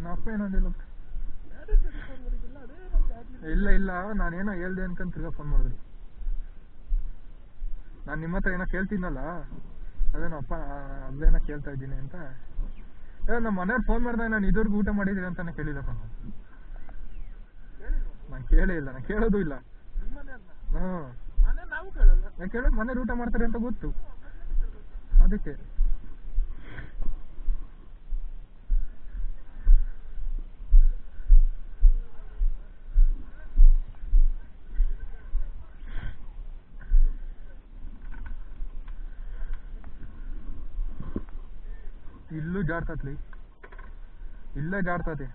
ಏನಂದಿಲ್ಲ ಇಲ್ಲ ಇಲ್ಲ ನಾನೇನೋ ಹೇಳ್ದೆ ಅನ್ಕೊಂಡ್ ತಿರ್ಗಾ ಫೋನ್ ಮಾಡಿದ್ರು ನಾನು ನಿಮ್ಮ ಹತ್ರ ಏನೋ ಕೇಳ್ತೀನಲ್ಲ ಅದೇನೋ ಅಪ್ಪ ಅದೇನೋ ಕೇಳ್ತಾ ಇದ್ದೀನಿ ಅಂತ. ಏ ನಮ್ಮ ಮನೆಯವ್ರು ಫೋನ್ ಮಾಡಿದಾಗ ನಾನು ಇದುವರೆಗೂ ಊಟ ಮಾಡಿದ್ದೀರಿ ಅಂತಾನೆ ಕೇಳಿಲ್ಲ ನಾನು ನಾನು ಕೇಳೇ ಇಲ್ಲ ನಾನು ಕೇಳೋದು ಇಲ್ಲ. ಹ್ಞೂ ಕೇಳೋದು ಮನೇಲಿ ಊಟ ಮಾಡ್ತಾರೆ ಅಂತ ಗೊತ್ತು. ಅದಕ್ಕೆ. ಇಲ್ಲೂ ಜಾಡ್ತತ್ಲಿ ಇಲ್ಲೇ ಜಾಡ್ತತಿ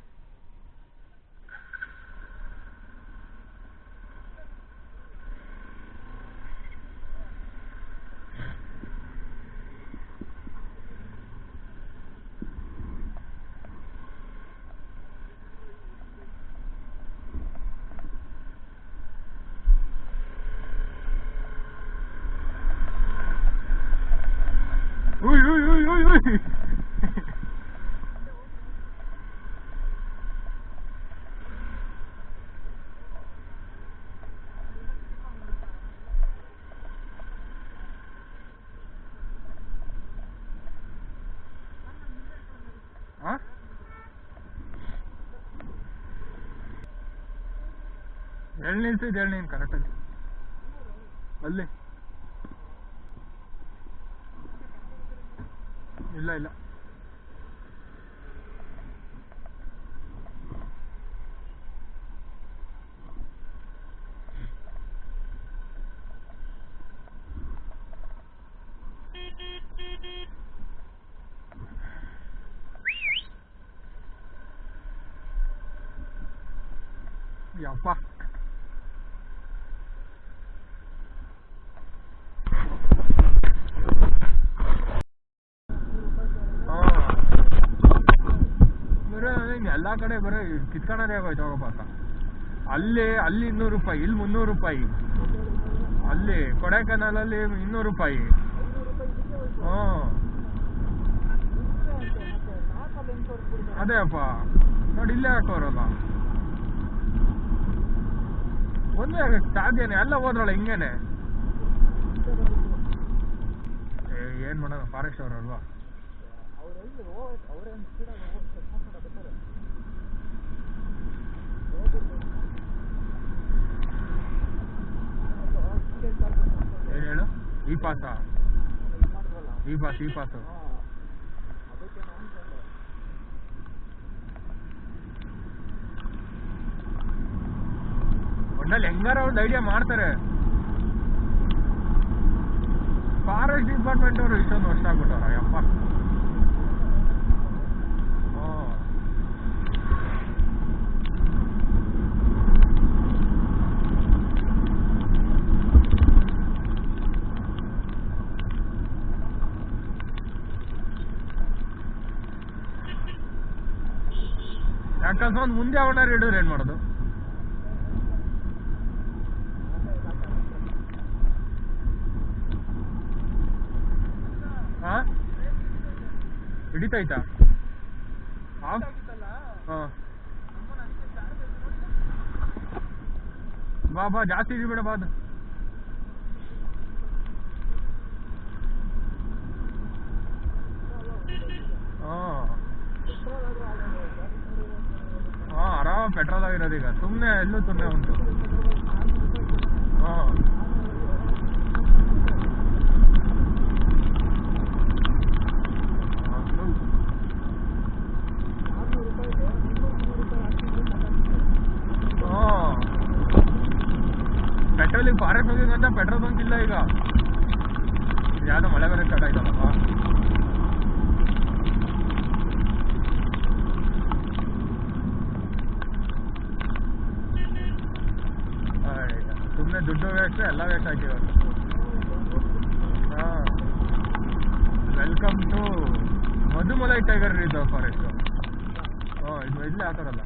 ಉಯ್ ಉಯ್ ಉಯ್ ಉಯ್ ಉಯ್ ಎಳ್ ನಿಲ್ಸಿದ್ ಎಳ್ ನೀನ್ ಕರೆಕ್ಟಾಗಿ ಅಲ್ಲಿ? ಇಲ್ಲ ಇಲ್ಲ. ಯಪ್ಪ ಹಾ. ಬರೀ ಹಿಂಗ್ ಎಲ್ಲಾ ಕಡೆ ಬರೋ ಕಿತ್ಕೊಳ್ಳೋದೇ ಆಗೋಯ್ತು, ಹೋಗಪ್ಪ ಅಂತ. ಅಲ್ಲಿ ಅಲ್ಲಿ ಇನ್ನೂರು ರೂಪಾಯಿ, ಇಲ್ಲಿ ಮುನ್ನೂರು ರೂಪಾಯಿ. ಅಲ್ಲಿ ಕೊಡೈಕೆನಾಲಲ್ಲಿ ಇನ್ನೂರು ರೂಪಾಯಿ. ಹ್ಞೂ ಅದೇ ಅಪ್ಪ. ನೋಡಿ, ಇಲ್ಲೇ ಹಾಕೋರಲ್ಲ ಒಂದೇ ಸಾಧ್ಯನೇ ಎಲ್ಲ ಹೋದ್ರಲ್ಲ, ಹಿಂಗೇನೆ. ಏನ್ ಮಾಡೋಣ ಫಾರೆಸ್ಟ್ ಅವರಲ್ವಾ ಏನ್ ಹೇಳು ಈ ಪಾಸ ಈ ಹೆಂಗಾರ ಒಂದು ಐಡಿಯಾ ಮಾಡ್ತಾರೆ. ಫಾರೆಸ್ಟ್ ಡಿಪಾರ್ಟ್ಮೆಂಟ್ ಅವರು ಇಷ್ಟೊಂದು ವರ್ಷ ಆಗ್ಬಿಟ್ಟವ್ರ ಯಪ್ಪ ಅಕಸ್ಮಾತ್ ಮುಂದೆ ಆರ್ಡರ್ ಇಡೋರು ಏನ್ ಮಾಡೋದು? ಹಾ? ಹಿಡಿತೈತಾ ಹಾ? ಹಾ. ಬಾ ಬಾ, ಜಾಸ್ತಿ ಬಿಡ, ಬಾ ಹಾ ಹಾ ಆರಾಮ್ ಪೆಟ್ರೋಲ್ ಆಗಿರೋದು ಈಗ. ಸುಮ್ಮನೆ ಎಲ್ಲೂ ಸುಮ್ಮನೆ ಉಂಟು. ಹಾ ಪೆಟ್ರೋಲ್ ಪೆಟ್ರೋಲಿಗೆ ಫಾರೆಸ್ಟ್ ಹೋಗಿದ್ದಂತ ಪೆಟ್ರೋಲ್ ಬಂಕ್ ಇಲ್ಲ ಈಗ. ಯಾವುದೋ ಮಳೆ ಬೇರೆ ಸ್ಟಾರ್ಟ್ ಆಯ್ತಲ್ಲಪ್ಪ ಸುಮ್ಮನೆ ದುಡ್ಡು ವೇಸ್ಟ್ ಎಲ್ಲ ವೇಸ್ಟ್ ಆಗಿರೋದು ಹಾಂ. Welcome to Mudumalai tiger reserve forest ಹಾಂ ಇದು ಇಲ್ಲೇ ಹಾಕೋರಲ್ಲ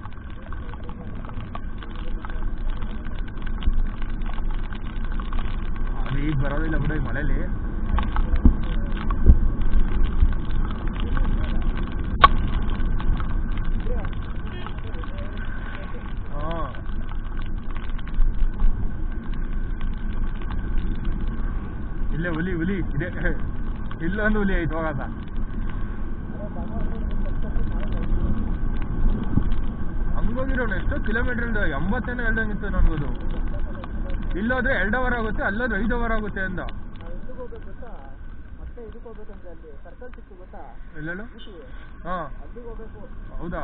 ಅದು ಈಗ ಬರೋದಿಲ್ಲ ಬಿಡು ಈ ಮಳೇಲಿ. ಇಲ್ಲೇ ಹುಲಿ ಹುಲಿ ಇದೆ. ಇಲ್ಲೊಂದು ಹುಲಿ ಐತೆ ಹೋಗದ ಹಂಗೋಗಿರೋಣ ಎಷ್ಟೋ ಕಿಲೋಮೀಟರ್ ಇಲ್ದ ಎಂಬತ್ತೇನೋ ಹೇಳ್ದಂಗಿತ್ತು ನನಗದು. ಇಲ್ಲೋದ್ರೆ ಎರಡು ಅವರ್ ಆಗುತ್ತೆ, ಅಲ್ಲೋದ್ರೆ ಐದು ಅವರ್ ಆಗುತ್ತೆ ಅಂದ. ಊಟಿ ಹಾ. ಹೌದಾ?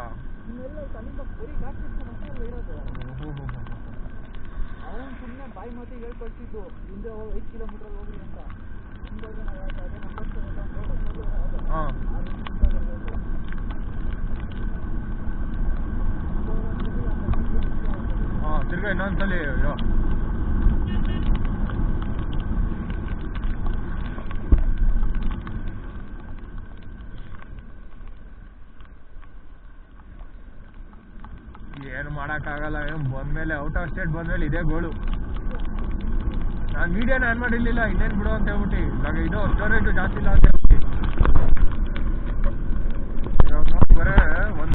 ಅವನು ಸುಮ್ಮನೆ ಬಾಯಿ ಮಾತಿಗೆ ಹೇಳ್ಕೊಳ್ತಿದ್ದು. ಹಿಂದೆ ಹೋಗಿ ಐದು ಕಿಲೋಮೀಟರ್ ಹೋಗ್ರಿ ಅಂತ. ಹಿಂದೆ ಹೋದ್ರೆ ನಾವು ಹೇಳ್ತಾ ಇದ್ದೆ ನಮ್ಮ ಬಸ್ ಎಲ್ಲ ರೋಡ್ ಹತ್ತೋದು ಯಾವ್ದು? ಹಾ. ತಿರ್ಗಾ ಇನ್ನೊಂದ್ಸಲಿ ಮಾಡೋಕ್ಕಾಗಲ್ಲ. ಬಂದಮೇಲೆ ಔಟ್ ಆಫ್ ಸ್ಟೇಟ್ ಬಂದಮೇಲೆ ಇದೇ ಗೋಳು. ನಾನು ಮೀಡಿಯಾನ ಆನ್ ಮಾಡಿರಲಿಲ್ಲ ಇನ್ನೇನು ಬಿಡು ಅಂತ ಹೇಳ್ಬಿಟ್ಟು. ಇವಾಗ ಇದು ಸ್ಟೋರೇಜು ಜಾಸ್ತಿ ಇಲ್ಲ ಅಂತ ಹೇಳ್ಬಿಟ್ಟು. ಇವಾಗ ಬರೇ, ಒಂದು